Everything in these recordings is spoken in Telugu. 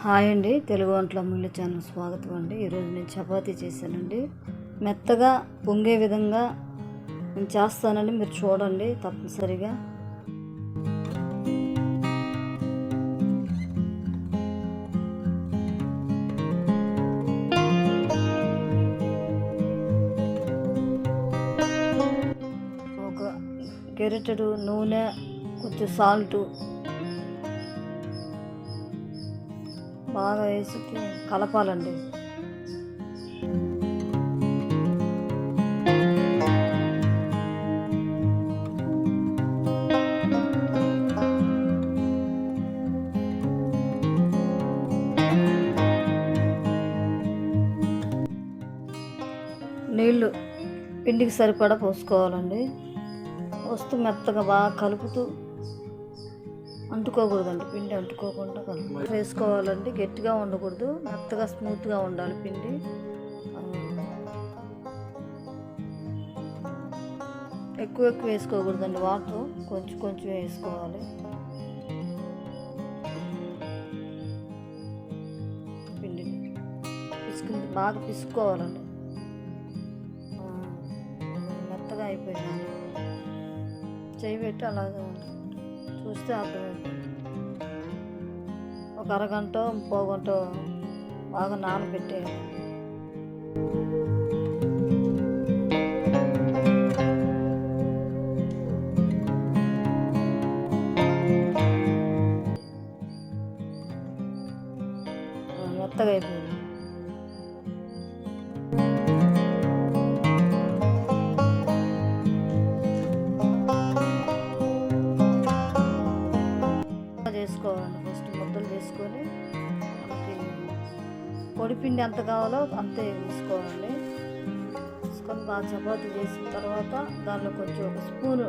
హాయ్ అండి తెలుగు వంటల అమూల్య ఛానల్ స్వాగతం అండి. ఈరోజు నేను చపాతీ చేశానండి. మెత్తగా పొంగే విధంగా నేను చేస్తానండి. మీరు చూడండి తప్పనిసరిగా. ఒక గెరిటెడు నూనె కొంచెం సాల్టు బాగా వేసుకుని కలపాలండి. నీళ్ళు పిండికి సరిపడా పోసుకోవాలండి. వస్తూ మెత్తగా బాగా కలుపుతూ అంటుకోకూడదండి పిండి అంటుకోకుండా వేసుకోవాలండి. గట్టిగా ఉండకూడదు మెత్తగా స్మూత్గా ఉండాలి పిండి. ఎక్కువ ఎక్కువ వేసుకోకూడదండి వాటర్ కొంచెం కొంచెం వేసుకోవాలి. పిండి పిసుకుంది బాగా పిసుకోవాలండి. మెత్తగా అయిపోయిందండి. చేయి పెట్టి అలాగే చూస్తే ఒక అరగంట పోగంట బాగా నానబెట్టేయాలి పిండి ఎంత కావాలో అంతే వేసుకోవాలి. వేసుకొని బాగా చపాతీ చేసిన తర్వాత దానిలో కొంచెం ఒక స్పూను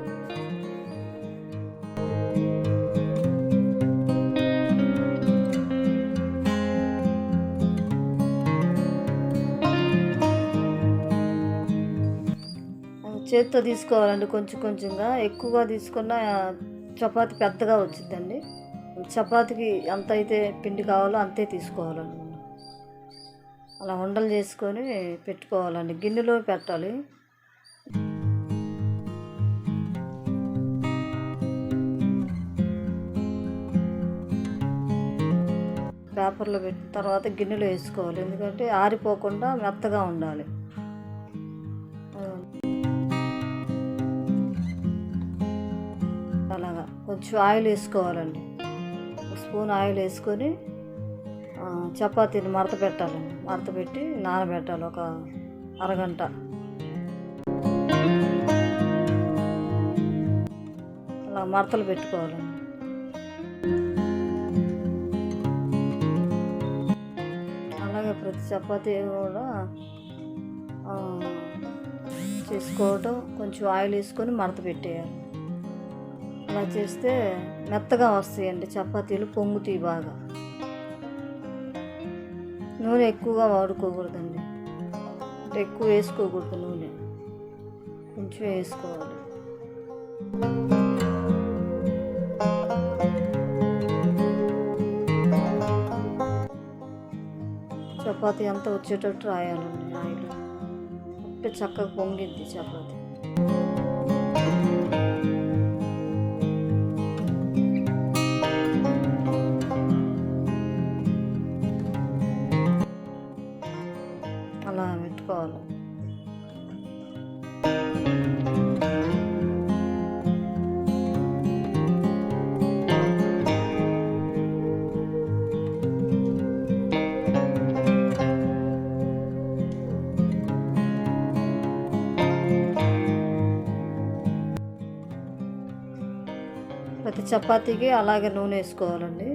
చేత్తో తీసుకోవాలండి కొంచెం కొంచెంగా. ఎక్కువగా తీసుకున్న చపాతి పెద్దగా వచ్చిందండి చపాతీకి ఎంత అయితే పిండి కావాలో అంతే తీసుకోవాలండి. అలా ఉండలు చేసుకొని పెట్టుకోవాలండి. గిన్నెలో పెట్టాలి. పేపర్లో పెట్టిన తర్వాత గిన్నెలో వేసుకోవాలి. ఎందుకంటే ఆరిపోకుండా మెత్తగా ఉండాలి. అలాగా. కొంచెం ఆయిల్ వేసుకోవాలండి. స్పూన్ ఆయిల్ వేసుకొని చపాతీని మడత పెట్టాలి మడత పెట్టి నానబెట్టాలి ఒక అరగంట. అలా మడతలు పెట్టుకోవాలి. అలాగే ప్రతి చపాతీ కూడా చేసుకోవటం కొంచెం ఆయిల్ వేసుకొని మడత పెట్టేయాలి. అలా చేస్తే మెత్తగా వస్తాయండి చపాతీలు పొంగుతాయి బాగా. నూనె ఎక్కువగా వాడుకోకూడదండి. అంటే ఎక్కువ వేసుకోకూడదు నూనె. కొంచెం వేసుకోవాలి. చపాతీ అంతా వచ్చేటట్టు రాయాలండి ఆయిల్ అప్పుడే చక్కగా పొంగిద్ది చపాతీ. ప్రతి చపాతీకి అలాగే నూనె వేసుకోవాలండి.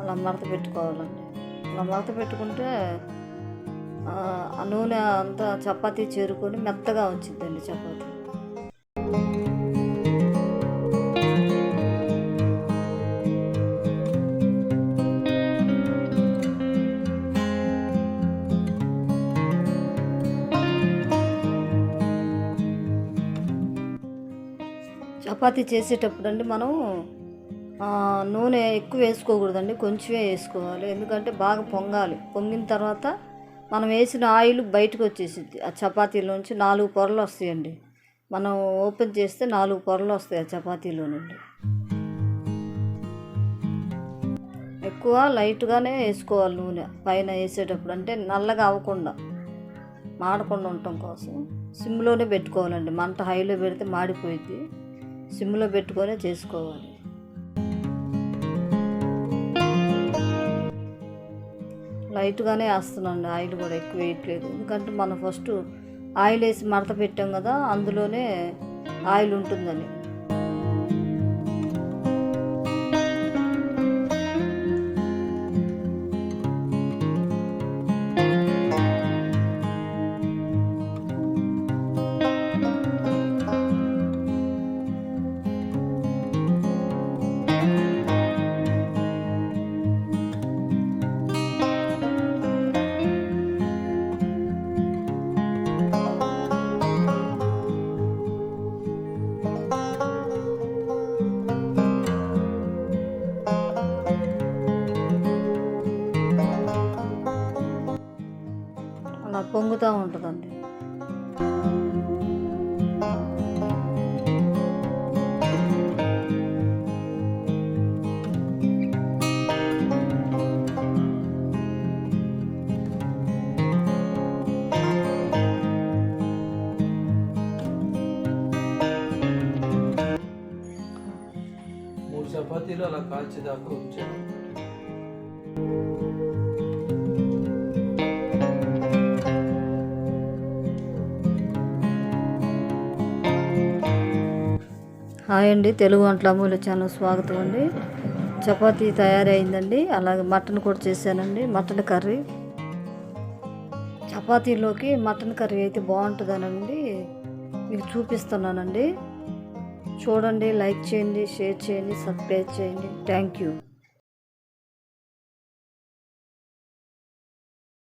అలా మడత పెట్టుకోవాలండి. అలా మడత పెట్టుకుంటే ఆ, ఆ నూనె అంతా చపాతీ చేరుకొని మెత్తగా వచ్చిందండి చపాతీ. చపాతీ చేసేటప్పుడు అండి మనం నూనె ఎక్కువ వేసుకోకూడదండి కొంచెమే వేసుకోవాలి. ఎందుకంటే బాగా పొంగాలి. పొంగిన తర్వాత మనం వేసిన ఆయిల్ బయటకు వచ్చేసింది ఆ చపాతీలోంచి నాలుగు పొరలు వస్తాయండి. మనం ఓపెన్ చేస్తే నాలుగు పొరలు వస్తాయి ఆ చపాతీలో నుండి. ఎక్కువ లైట్గానే వేసుకోవాలి నూనె. పైన వేసేటప్పుడు అంటే నల్లగా అవ్వకుండా మాడకుండా ఉండటం కోసం. సిమ్లోనే పెట్టుకోవాలండి. మంట హైలో పెడితే మాడిపోయింది సిమ్లో పెట్టుకొనే చేసుకోవాలి. లైట్గానే వేస్తున్నాను ఆయిల్ కూడా ఎక్కువ వేయట్లేదు. ఎందుకంటే మనం ఫస్ట్ ఆయిల్ వేసి మడత పెట్టాం కదా అందులోనే ఆయిల్ ఉంటుందని. పొంగుతూ ఉంటుందండి. మూడు చపాతీలు అలా కాల్చేదాకా వచ్చాను హాయ్ అండి. తెలుగు వంటల అమూల్య ఛానల్ స్వాగతం అండి. చపాతీ తయారైందండి. అలాగే మటన్ కూడా చేశానండి. Mutton curry. చపాతీలోకి మటన్ కర్రీ అయితే బాగుంటుందనండి. మీకు చూపిస్తున్నానండి. చూడండి లైక్ చేయండి షేర్ చేయండి సబ్స్క్రైబ్ చేయండి. Thank you.